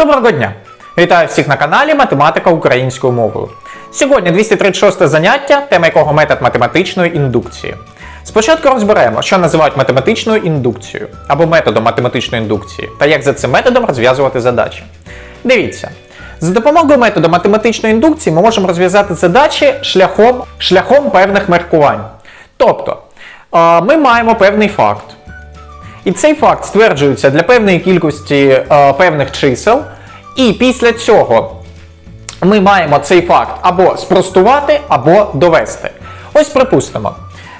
Доброго дня! Вітаю всіх на каналі Математика українською мовою. Сьогодні 236 заняття, тема якого метод математичної індукції. Спочатку розберемо, що називають математичною індукцією або методом математичної індукції, та як за цим методом розв'язувати задачі. Дивіться, за допомогою методу математичної індукції ми можемо розв'язати задачі шляхом, шляхом певних міркувань. Тобто, ми маємо певний факт. І цей факт стверджується для певної кількості е, певних чисел, і після цього ми маємо цей факт або спростувати, або довести. Ось припустимо,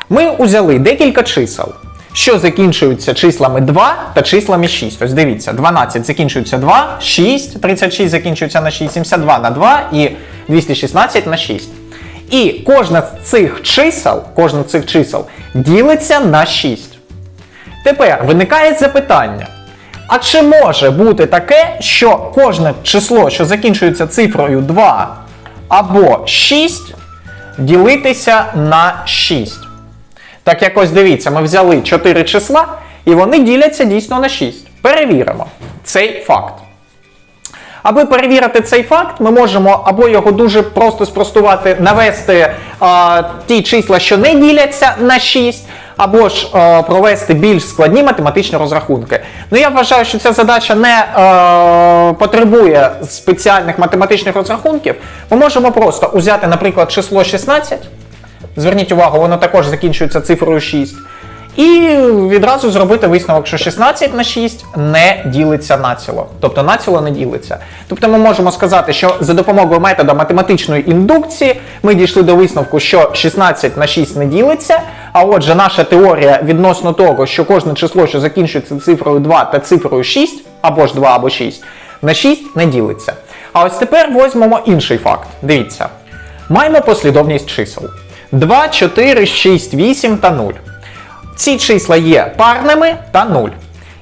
ми узяли декілька чисел, що закінчуються числами 2 та числами 6. Ось дивіться, 12 закінчується 2, 6, 36 закінчується на 6, 72 на 2 і 216 на 6. І кожна з цих чисел, кожна з цих чисел ділиться на 6. Тепер виникає запитання. А чи може бути таке, що кожне число, що закінчується цифрою 2 або 6, ділитися на 6? Так як ось дивіться, ми взяли 4 числа, і вони діляться дійсно на 6. Перевіримо цей факт. Аби перевірити цей факт, ми можемо або його дуже просто спростувати, навести а, ті числа, що не діляться на 6, або ж е, провести більш складні математичні розрахунки. Ну я вважаю, що ця задача не е, потребує спеціальних математичних розрахунків. Ми можемо просто узяти, наприклад, число 16. Зверніть увагу, воно також закінчується цифрою 6. І відразу зробити висновок, що 16 на 6 не ділиться націло. Тобто націло не ділиться. Тобто ми можемо сказати, що за допомогою методу математичної індукції ми дійшли до висновку, що 16 на 6 не ділиться. А отже, наша теорія відносно того, що кожне число, що закінчується цифрою 2 та цифрою 6, або ж 2, або 6, на 6 не ділиться. А ось тепер візьмемо інший факт. Дивіться. Маємо послідовність чисел: 2, 4, 6, 8 та 0. Ці числа є парними та 0.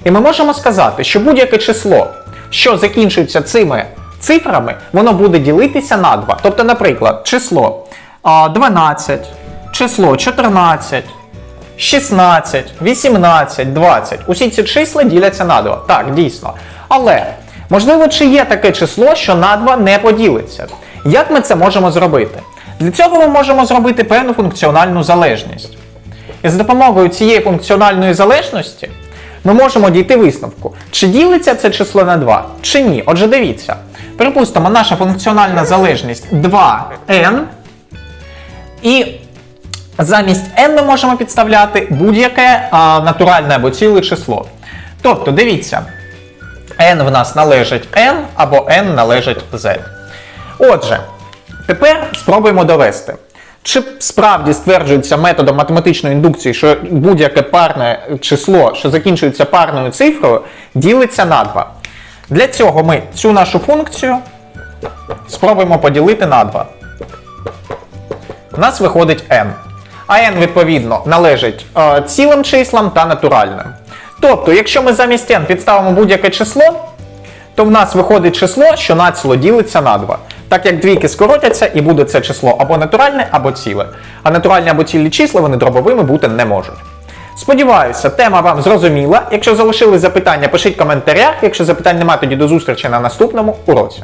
І ми можемо сказати, що будь-яке число, що закінчується цими цифрами, воно буде ділитися на 2. Тобто, наприклад, число 12, число 14, 16, 18, 20. Усі ці числа діляться на 2. Так, дійсно. Але, можливо, чи є таке число, що на 2 не поділиться? Як ми це можемо зробити? Для цього ми можемо зробити певну функціональну залежність. І за допомогою цієї функціональної залежності ми можемо дійти висновку, чи ділиться це число на 2, чи ні. Отже, дивіться. Припустимо, наша функціональна залежність 2n, і замість n ми можемо підставляти будь-яке натуральне або ціле число. Тобто, дивіться, n в нас належить n або n належить z. Отже, тепер спробуємо довести. Чи справді стверджується методом математичної індукції, що будь-яке парне число, що закінчується парною цифрою, ділиться на 2? Для цього ми цю нашу функцію спробуємо поділити на 2. У нас виходить n. А n, відповідно, належить е, цілим числам та натуральним. Тобто, якщо ми замість n підставимо будь-яке число, то в нас виходить число, що націло ділиться на 2. Так як двійки скоротяться, і буде це число або натуральне, або ціле. А натуральні або цілі числа вони дробовими бути не можуть. Сподіваюся, тема вам зрозуміла. Якщо залишили запитання, пишіть коментарях. Якщо запитань немає, тоді до зустрічі на наступному уроці.